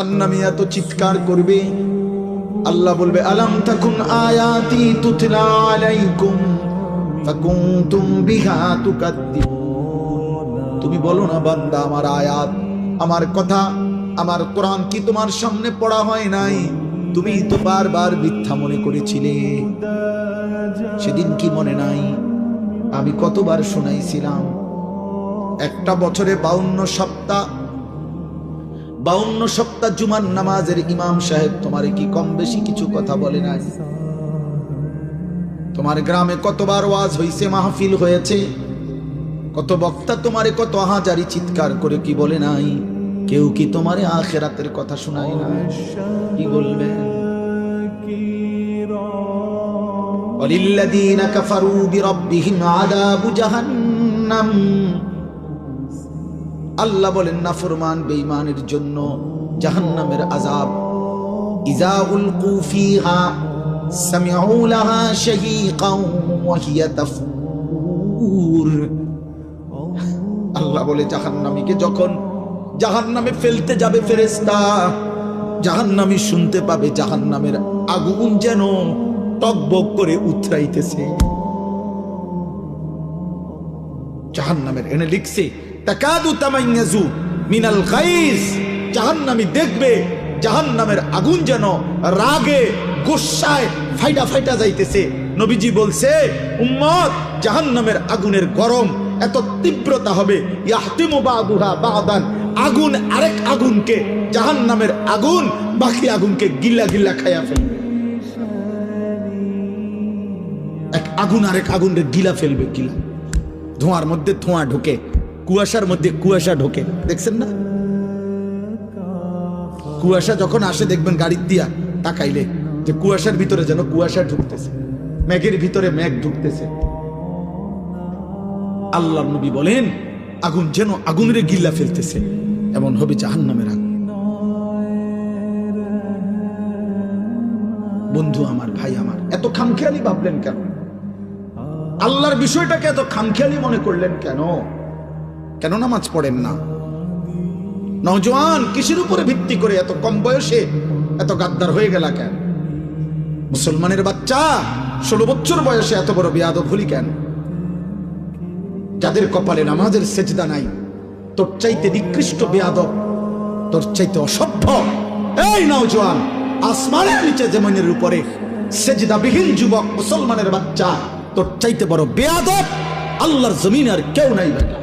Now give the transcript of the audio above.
জাহান্নামী এত চিৎকার করবে। আল্লাহ বলবে, আলাম তাকুন আয়াতি তুতলা আলাইকুম, ফাকুনতুম বিহা তুকাদ্দিবুন তুমি বলো না, বান্দা, আমার আয়াত, আমার কথা, আমার কোরআন কি তোমার সামনে পড়া হয় নাই? তুমি তো বারবার মিথ্যা মনে করেছিলে। সেদিন কি মনে নাই? আমি কতবার শোনাইছিলাম, একটা বছরে বাউন্ন সপ্তাহ বাউন্ন সপ্তাহ জুমার নামাজের ইমাম সাহেব তোমার কি কম বেশি কিছু কথা বলে নাই তোমার গ্রামে কতবার ওয়াজ হইছে মাহফিল হয়েছে কত বক্তা তোমারে কত হাজারি চিৎকার করে কি বলে নাই কেউ কি তোমারে আখেরাতের কথা শোনায় না কি বলবেন وللذين كفروا بربهم عذاب جهنم আল্লাহ বলেন না ফরমান বেঈমানের জন্য জাহান্নামের আযাব। ইজা উলকু ফিহা সামিউ লাহা শাহীকাও ওয়া হিয়া তাফুর। আল্লাহ বলে, জাহান্নামীকে যখন জাহান্নামে ফেলতে যাবে ফেরেশতা, জাহান্নামী শুনতে পাবে জাহান্নামের আগুন যেন টকবক করে উথরাইতেছে জাহান্নামের এনে লিখছে তাকাদু তামাইয়াজু মিনাল গাইস জাহান্নামী দেখবে, জাহান্নামের আগুন যেন রাগে, গোসায় ফাইটা ফাইটা যাইতেছে। নবীজি বলছে, উম্মত, জাহান্নামের আগুনের গরম এত তীব্রতা হবে, ইয়াহতিমু বাদুহা বাদান। আগুন আরেক আগুনকে, জাহান্নামের আগুন বাকি আগুনকে গিল্লা গিল্লা খাইয়া ফেলবে। এক আগুন আরেক আগুনকে গিলা ফেলবে গিলা। ধোঁয়ার মধ্যে ধোঁয়া ঢোকে। কুয়াশার মধ্যে কুয়াশা ঢোকে। দেখছেন না? কুয়াশা যখন আসে, দেখবেন গাড়ির দিয়া তাকাইলে যে কুয়াশার ভিতরে যেন কুয়াশা ঢুকতেছে। মেঘের ভিতরে মেঘ ঢুকতেছে। আল্লাহ নবী বলেন, আগুন যেন আগুনের গিল্লা ফেলতেছে। এমন হবে জাহান্নামের আগুন। বন্ধু আমার, ভাই আমার, এত খামখেয়ালি ভাবলেন কেন? আল্লাহর বিষয়টাকে এত খামখেয়ালি মনে করলেন কেন? কেন নামাজ পড়েন না? নওজোয়ান, কিসের উপরে ভিত্তি করে এত কম বয়সে এত গাদ্দার হয়ে গেল কেন? মুসলমানের বাচ্চা, ষোলো বছর বয়সে এত বড় বিয়াদব হলি কেন? যাদের কপালে নামাজের সেজদা নাই, তোর চাইতে নিকৃষ্ট বেয়াদব, তোর চাইতে অসভ্য। এই নওজোয়ান, আসমানের নিচে জমিনের উপরে সেজদাবিহীন যুবক মুসলমানের বাচ্চা, তোর চাইতে বড় বেয়াদব আল্লাহর জমিন আর কেউ নাই বেটা।